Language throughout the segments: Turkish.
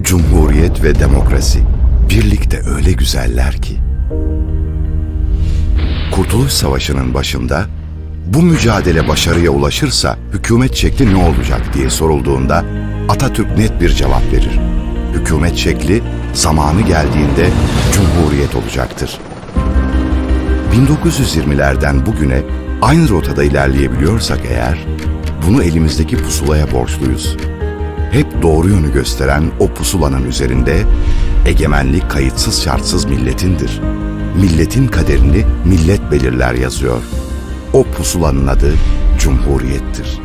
Cumhuriyet ve demokrasi birlikte öyle güzeller ki. Kurtuluş Savaşı'nın başında bu mücadele başarıya ulaşırsa hükümet şekli ne olacak diye sorulduğunda Atatürk net bir cevap verir. Hükümet şekli zamanı geldiğinde cumhuriyet olacaktır. 1920'lerden bugüne aynı rotada ilerleyebiliyorsak eğer, bunu elimizdeki pusulaya borçluyuz. Hep doğru yönü gösteren o pusulanın üzerinde egemenlik kayıtsız şartsız milletindir. Milletin kaderini millet belirler yazıyor. O pusulanın adı Cumhuriyettir.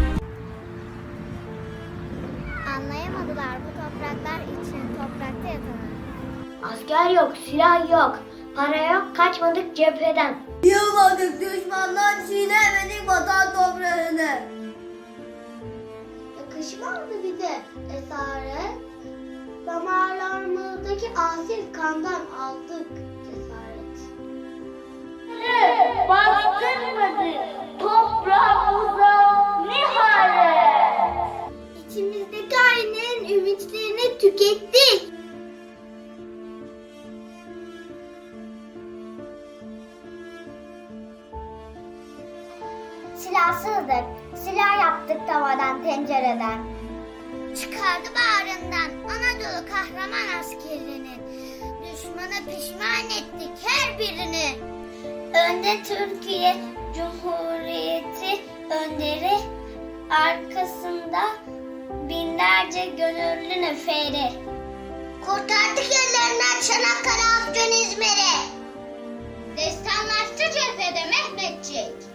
Anlayamadılar bu topraklar için toprakta yatanı. Asker yok, silah yok, para yok, kaçmadık cepheden. Yılmadık düşmandan çiğnemedik vatan toprağını. Yakışmazdı bize esaret. Damarlarımızdaki asil kandan aldık Silahsızdık, silah yaptık tavadan, tencereden. Çıkardı bağrından Anadolu kahraman askerinin. Düşmana pişman ettik her birini. Önde Türkiye Cumhuriyeti önderi, arkasında binlerce gönüllü neferi. Kurtardık ellerinden Çanakkale Afyon İzmir'i. Destanlaştı cephede Mehmetçik.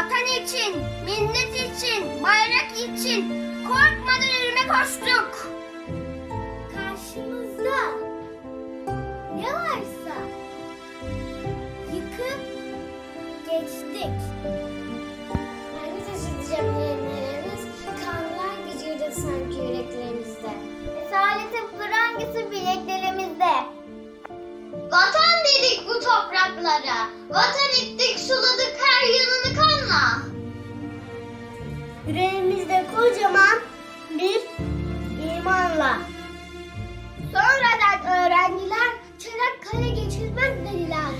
Vatan için, millet için, bayrak için korkmadan önüme koştuk. Karşımızda ne varsa yıkıp geçtik. Taşıdı cephelerimiz, kanlar gıcırdı sanki yüreklerimizde. Esaletin prangisi bileklerimizde. Vatan dedik bu topraklara, vatan kocaman bir imanla. Sonradan öğrenciler Çanakkale geçilmez dediler.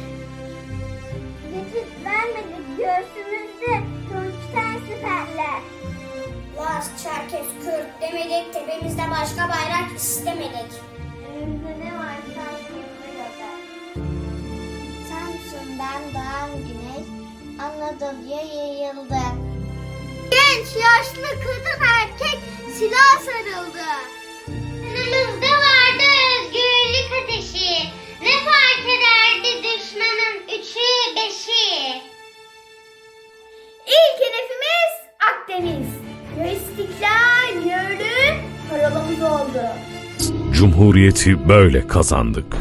Geçit vermedik göğsümüzde Türk'ten siperler. Laz, Çerkes, Kürt demedik, tepemizde başka bayrak istemedik. Önümüzde ne varsa hizmet eder. Samsun'dan doğan güneş Anadolu'ya yayıldı. Genç, yaşlı, kadın, erkek silah sarıldı. Yanımızda vardı özgürlük ateşi. Ne fark ederdi düşmanın üçü beşi? İlk hedefimiz Akdeniz. Ya istiklal, ya ölüm, paralamız oldu. Cumhuriyeti böyle kazandık.